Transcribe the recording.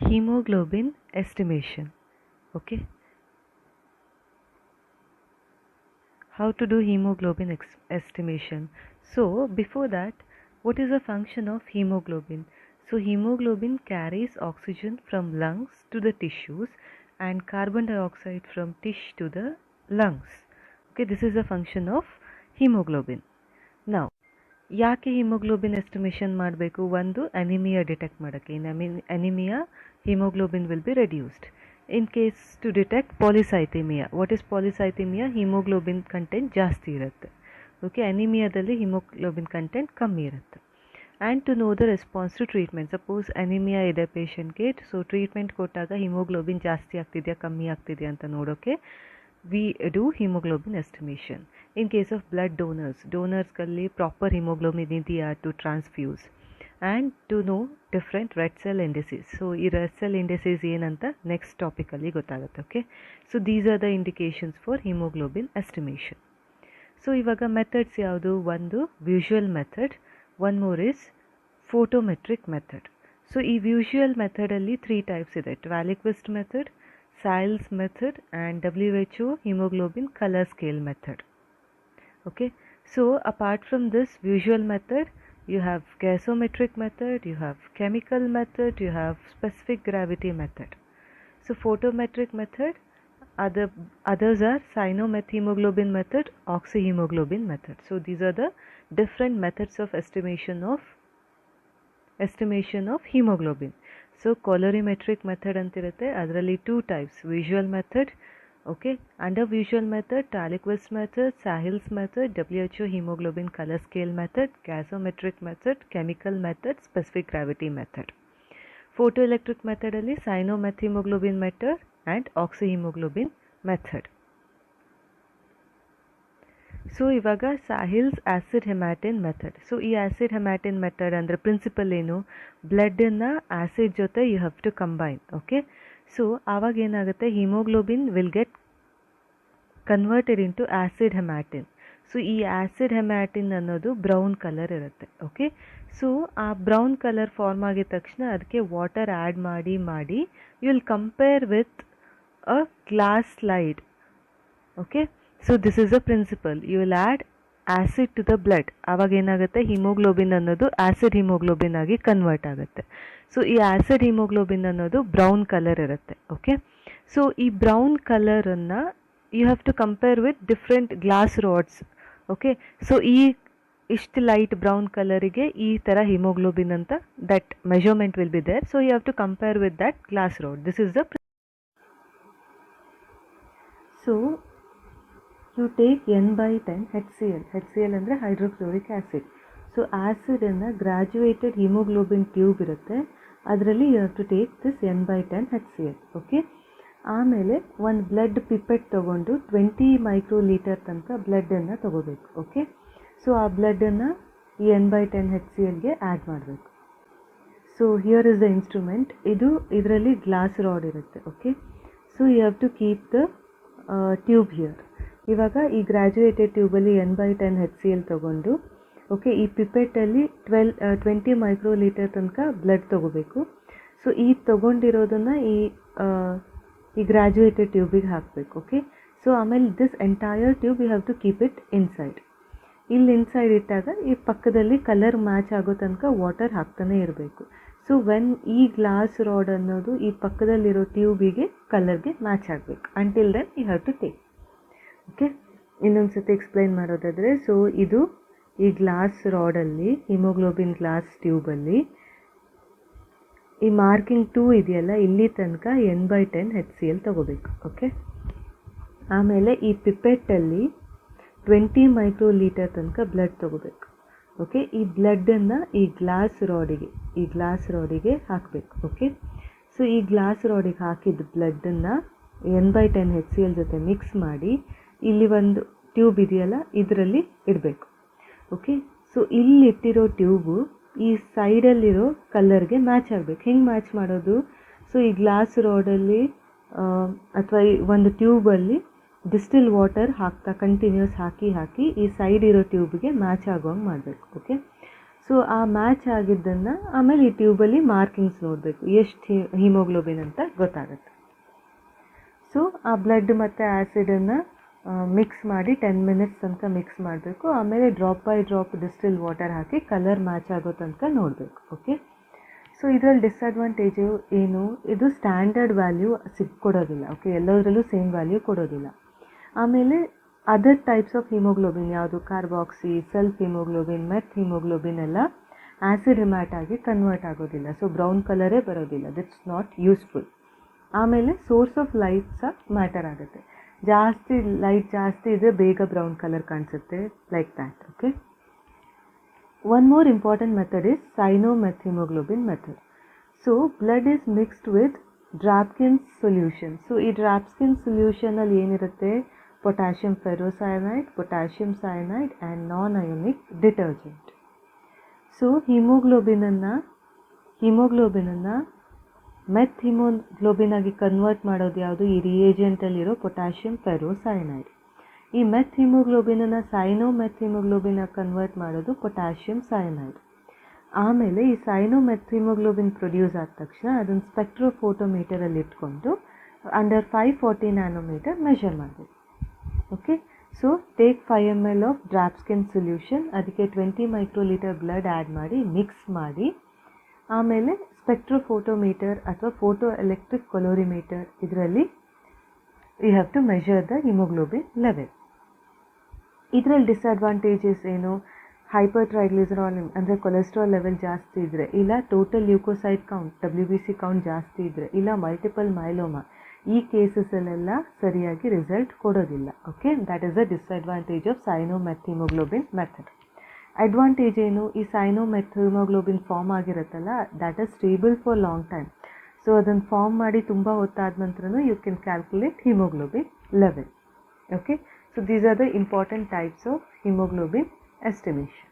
hemoglobin estimation okay how to do hemoglobin ex- estimation so before that what is the function of hemoglobin so hemoglobin carries oxygen from lungs to the tissues and carbon dioxide from tissue to the lungs okay this is the function of hemoglobin now ಯಾಕೆ haemoglobin estimation ಮಾಡಬೇಕು ಒಂದು anaemia detect ಮಾಡೋಕ್ಕೆ ಇನ್ ಅಮಿ anaemia haemoglobin will be reduced in case to detect polycythaemia what is polycythaemia haemoglobin content ಜಾಸ್ತಿ ಇರುತ್ತೆ. Okay ಅನಿಮಿಯಾದಲ್ಲಿ haemoglobin content ಕಮ್ಮಿ ಇರುತ್ತೆ. And to know the response to treatment suppose anaemia ಇದೆ ಪೇಷಂಟ್ಗೆ ಸೊ ಟ್ರೀಟ್ಮೆಂಟ್ ಕೊಟ್ಟಾಗ ಹಿಮೋಗ್ಲೋಬಿನ್ ಜಾಸ್ತಿ ಆಗ್ತಿದೆಯಾ, ಕಮ್ಮಿ ಆಗ್ತಿದೆಯಾ ಅಂತ ನೋಡೋಕ್ಕೆ we do haemoglobin estimation in case of blood donors ಡೋನರ್ಸ್ಗಳಲ್ಲಿ proper haemoglobin ಇದೆಯಾ to transfuse and to know different red cell indices so ಈ ರೆಡ್ ಸೆಲ್ ಇಂಡಿಸೀಸ್ ಏನಂತ ನೆಕ್ಸ್ಟ್ ಟಾಪಿಕಲ್ಲಿ ಗೊತ್ತಾಗುತ್ತೆ okay so these are the indications for haemoglobin estimation so ಇವಾಗ methods ಯಾವುದು? ಒಂದು visual method one more is photometric method so ಈ visual ಮೆಥಡಲ್ಲಿ three types ಇದೆ Tallqvist method Sahli's method and W H O haemoglobin colour scale method okay so apart from this visual method you have gasometric method you have chemical method you have specific gravity method so photometric method other others are cyanomethemoglobin method oxyhemoglobin method so these are the different methods of estimation of estimation of hemoglobin so colorimetric method ಅಂತಿರುತ್ತೆ ಅದರಲ್ಲಿ two types visual method okay under visual method Taliquist method Sahil's method WHO hemoglobin color scale method gasometric method chemical method specific gravity method photoelectric method ಅಲ್ಲಿ cyanomethemoglobin method and oxyhemoglobin method so ಇವಾಗ Sahli's acid haematin method so ಈ acid ಹೆಮ್ಯಾಟಿನ್ method ಅಂದರೆ principal ಏನು ಬ್ಲಡ್ಡನ್ನು acid ಜೊತೆ you have to combine okay So ಆವಾಗ ಏನಾಗುತ್ತೆ? Haemoglobin will get converted into acid haematin so ಈ acid haematin ಅನ್ನೋದು brown colour ಇರುತ್ತೆ ಓಕೆ ಸೊ ಆ ಬ್ರೌನ್ ಕಲರ್ ಫಾರ್ಮ್ ಆಗಿದ ತಕ್ಷಣ ಅದಕ್ಕೆ ವಾಟರ್ ಆ್ಯಡ್ ಮಾಡಿ ಮಾಡಿ you will compare with a glass slide okay so this is a principle you will add acid to the blood ಆವಾಗ ಏನಾಗುತ್ತೆ? ಹಿಮೋಗ್ಲೋಬಿನ್ ಅನ್ನೋದು ಆ್ಯಸಿಡ್ ಹಿಮೋಗ್ಲೋಬಿನ್ ಆಗಿ ಕನ್ವರ್ಟ್ ಆಗುತ್ತೆ. ಸೊ ಈ ಆ್ಯಸಿಡ್ ಹಿಮೋಗ್ಲೋಬಿನ್ ಅನ್ನೋದು ಬ್ರೌನ್ ಕಲರ್ ಇರುತ್ತೆ ಓಕೆ ಸೊ ಈ brown ಕಲರನ್ನು you have to compare with different glass rods okay so ಈ ಇಷ್ಟು ಲೈಟ್ ಬ್ರೌನ್ ಕಲರಿಗೆ ಈ ಥರ ಹಿಮೋಗ್ಲೋಬಿನ್ ಅಂತ that measurement will be there so you have to compare with that glass rod this is the so you take N by ten H C L H C L ಅಂದರೆ hydrochloric acid so ಆ್ಯಸಿಡನ್ನು graduated haemoglobin tube ಇರುತ್ತೆ. ಅದರಲ್ಲಿ you have to take this N by ten H C L okay ಆಮೇಲೆ ಒಂದು blood pipette ತೊಗೊಂಡು twenty micro litre ತನಕ ಬ್ಲಡ್ಡನ್ನು ತೊಗೋಬೇಕು ಓಕೆ ಸೊ ಆ ಬ್ಲಡ್ಡನ್ನು ಈ N by ten H C ಎಲ್ಗೆ add ಮಾಡಬೇಕು. So here is the instrument ಇದು ಇದರಲ್ಲಿ ಗ್ಲಾಸ್ ರಾಡ್ ಇರುತ್ತೆ okay so you have to keep the tube here ಇವಾಗ ಈ graduated ಟ್ಯೂಬಲ್ಲಿ N by ten H C L ತೊಗೊಂಡು, ಓಕೆ, ಈ ಪಿಪೆಟಲ್ಲಿ ಟ್ವೆಲ್ ಟ್ವೆಂಟಿ ಮೈಕ್ರೋ ಲೀಟರ್ ತನಕ ಬ್ಲಡ್ ತೊಗೋಬೇಕು. ಸೊ, ಈ ತೊಗೊಂಡಿರೋದನ್ನು ಈ ಈ ಗ್ರ್ಯಾಜುಯೇಟೆಡ್ ಟ್ಯೂಬಿಗೆ ಹಾಕಬೇಕು, ಓಕೆ? ಸೊ, ಆಮೇಲೆ this entire tube, you have to keep it inside. ಇಲ್ಲಿ ಇನ್ಸೈಡ್ ಇಟ್ಟಾಗ ಈ ಪಕ್ಕದಲ್ಲಿ ಕಲರ್ ಮ್ಯಾಚ್ ಆಗೋ ತನಕ ವಾಟರ್ ಹಾಕ್ತಾನೆ ಇರಬೇಕು. ಸೊ ವೆನ್ ಈ ಗ್ಲಾಸ್ ರಾಡ್ ಅನ್ನೋದು ಈ ಪಕ್ಕದಲ್ಲಿರೋ ಟ್ಯೂಬಿಗೆ, ಕಲರ್ಗೆ ಮ್ಯಾಚ್ ಆಗಬೇಕು. Until then you have to take okay? ಇನ್ನೊಂದು ಸತಿ ಎಕ್ಸ್ಪ್ಲೈನ್ ಮಾಡೋದಾದರೆ ಸೊ ಇದು ಈ ಗ್ಲಾಸ್ ರಾಡಲ್ಲಿ ಹಿಮೋಗ್ಲೋಬಿನ್ ಗ್ಲಾಸ್ ಟ್ಯೂಬಲ್ಲಿ ಈ ಮಾರ್ಕಿಂಗ್ ಟೂ ಇದೆಯಲ್ಲ, ಇಲ್ಲಿ ತನಕ N by ten H C L ತೊಗೋಬೇಕು, ಓಕೆ? ಆಮೇಲೆ ಈ ಪಿಪೆಟ್ಟಲ್ಲಿ ಟ್ವೆಂಟಿ ಮೈಕ್ರೋ ಲೀಟರ್ ತನಕ ಬ್ಲಡ್ ತೊಗೋಬೇಕು, ಓಕೆ? ಈ ಬ್ಲಡ್ಡನ್ನು ಈ ಗ್ಲಾಸ್ ರಾಡಿಗೆ ಈ ಗ್ಲಾಸ್ ರಾಡಿಗೆ ಹಾಕಬೇಕು, ಓಕೆ? ಸೊ ಈ ಗ್ಲಾಸ್ ರಾಡಿಗೆ ಹಾಕಿದ ಬ್ಲಡ್ಡನ್ನು N by ten H C L ಜೊತೆ ಮಿಕ್ಸ್ ಮಾಡಿ ಇಲ್ಲಿ ಒಂದು ಟ್ಯೂಬ್ ಇದೆಯಲ್ಲ, ಇದರಲ್ಲಿ ಇಡಬೇಕು. ಓಕೆ ಸೊ ಇಲ್ಲಿ ಇಟ್ಟಿರೋ ಟ್ಯೂಬು ಈ ಸೈಡಲ್ಲಿರೋ ಕಲ್ಲರ್ಗೆ ಮ್ಯಾಚ್ ಆಗಬೇಕು. ಹೆಂಗೆ ಮ್ಯಾಚ್ ಮಾಡೋದು? ಸೊ ಈ ಗ್ಲಾಸ್ ರೋಡಲ್ಲಿ ಅಥವಾ ಈ ಒಂದು ಟ್ಯೂಬಲ್ಲಿ ಡಿಸ್ಟಿಲ್ ವಾಟರ್ ಹಾಕ್ತಾ ಕಂಟಿನ್ಯೂಸ್ ಹಾಕಿ ಹಾಕಿ ಈ ಸೈಡ್ ಇರೋ ಟ್ಯೂಬ್ಗೆ ಮ್ಯಾಚ್ ಆಗೋಂಗೆ ಮಾಡಬೇಕು. ಓಕೆ ಸೊ ಆ ಮ್ಯಾಚ್ ಆಗಿದ್ದನ್ನು ಆಮೇಲೆ ಈ ಟ್ಯೂಬಲ್ಲಿ ಮಾರ್ಕಿಂಗ್ಸ್ ನೋಡಬೇಕು. ಎಷ್ಟು ಹಿಮೋಗ್ಲೋಬಿನ್ ಅಂತ ಗೊತ್ತಾಗುತ್ತೆ. ಸೊ ಆ ಬ್ಲಡ್ ಮತ್ತು ಆ್ಯಸಿಡನ್ನು ಮಿಕ್ಸ್ ಮಾಡಿ ಟೆನ್ ಮಿನಿಟ್ಸ್ ತನಕ ಮಿಕ್ಸ್ ಮಾಡಬೇಕು. ಆಮೇಲೆ drop by drop distil water hockey colour match ಆಗೋ ತನಕ ನೋಡಬೇಕು ಓಕೆ ಸೊ ಇದರಲ್ಲಿ ಡಿಸ್ಅಡ್ವಾಂಟೇಜು ಏನು? ಇದು ಸ್ಟ್ಯಾಂಡರ್ಡ್ ವ್ಯಾಲ್ಯೂ ಸಿಗ್ ಕೊಡೋದಿಲ್ಲ ಓಕೆ ಎಲ್ಲದರಲ್ಲೂ ಸೇಮ್ ವ್ಯಾಲ್ಯೂ ಕೊಡೋದಿಲ್ಲ. ಆಮೇಲೆ ಅದರ್ ಟೈಪ್ಸ್ ಆಫ್ ಹಿಮೋಗ್ಲೋಬಿನ್ ಯಾವುದು? Carboxy sulph haemoglobin meth haemoglobin ಎಲ್ಲ ಆ್ಯಸಿಡ್ ರಿಮ್ಯಾಟ್ ಆಗಿ ಕನ್ವರ್ಟ್ ಆಗೋದಿಲ್ಲ. ಸೊ ಬ್ರೌನ್ ಕಲರೇ ಬರೋದಿಲ್ಲ. ದಿಟ್ಸ್ ನಾಟ್ ಯೂಸ್ಫುಲ್ ಆಮೇಲೆ ಸೋರ್ಸ್ ಆಫ್ ಲೈಟ್ ಸಹ ಮ್ಯಾಟರ್ ಆಗುತ್ತೆ. ಜಾಸ್ತಿ ಲೈಟ್ ಜಾಸ್ತಿ ಇದ್ದರೆ ಬೇಗ ಬ್ರೌನ್ ಕಲರ್ ಕಾಣಿಸುತ್ತೆ like that okay one more important method is cyanmethaemoglobin method so blood is mixed with Drabkin's solution so ಈ ಡ್ರಾಪ್ಸ್ಕಿನ್ ಸೊಲ್ಯೂಷನಲ್ಲಿ ಏನಿರುತ್ತೆ? Potassium ferrocyanide potassium cyanide and non ionic detergent so ಹಿಮೋಗ್ಲೋಬಿನನ್ನು ಹಿಮೋಗ್ಲೋಬಿನನ್ನು meth haemoglobin ಆಗಿ convert ಮಾಡೋದು ಯಾವುದು? ಈ ರಿಯೇಜೆಂಟಲ್ಲಿರೋ potassium ferrocyanide ಈ ಮೆತ್ ಹಿಮೋಗ್ಲೋಬಿನನ್ನು ಸೈನೋ ಮೆತ್ ಹಿಮೋಗ್ಲೋಬಿನ ಕನ್ವರ್ಟ್ ಮಾಡೋದು ಪೊಟ್ಯಾಷಿಯಮ್ ಸೈನೈಡ್ ಆಮೇಲೆ ಈ ಸೈನೋ ಮೆತ್ ಹಿಮೋಗ್ಲೋಬಿನ್ ಪ್ರೊಡ್ಯೂಸ್ ಆದ ತಕ್ಷಣ ಅದನ್ನು ಸ್ಪೆಕ್ಟ್ರೋಫೋಟೋಮೀಟರಲ್ಲಿ ಇಟ್ಕೊಂಡು under five forty nanometre measure ಮಾಡಬೇಕು okay so take five M L of Drabkin's solution ಅದಕ್ಕೆ ಟ್ವೆಂಟಿ ಮೈಕ್ರೋಲೀಟರ್ ಬ್ಲಡ್ ಆ್ಯಡ್ ಮಾಡಿ ಮಿಕ್ಸ್ ಮಾಡಿ. ಆಮೇಲೆ ಸ್ಪೆಕ್ಟ್ರೋಫೋಟೋಮೀಟರ್ ಅಥವಾ ಫೋಟೋ ಎಲೆಕ್ಟ್ರಿಕ್ ಕೊಲೋರಿಮೀಟರ್ ಇದರಲ್ಲಿ you have to measure the haemoglobin level ಇದರಲ್ಲಿ ಡಿಸ್ಅಡ್ವಾಂಟೇಜಸ್ ಏನು? Hyper triglycerol ಅಂದರೆ ಕೊಲೆಸ್ಟ್ರಾಲ್ ಲೆವೆಲ್ ಜಾಸ್ತಿ ಇದ್ದರೆ ಇಲ್ಲ total leucocyte count W B C count ಜಾಸ್ತಿ ಇದ್ದರೆ ಇಲ್ಲ ಮಲ್ಟಿಪಲ್ ಮೈಲೋಮಾ ಈ ಕೇಸಸಲ್ಲೆಲ್ಲ ಸರಿಯಾಗಿ ರಿಸಲ್ಟ್ ಕೊಡೋದಿಲ್ಲ okay that is a disadvantage of cyanmethaemoglobin method advantage ಏನು ಈ cyanmethaemoglobin form ಆಗಿರುತ್ತಲ್ಲ that is stable for long time so ಅದನ್ನು ಫಾರ್ಮ್ ಮಾಡಿ ತುಂಬ ಹೊತ್ತಾದ ನಂತರನೂ you can calculate haemoglobin level okay so these are the important types of haemoglobin estimation.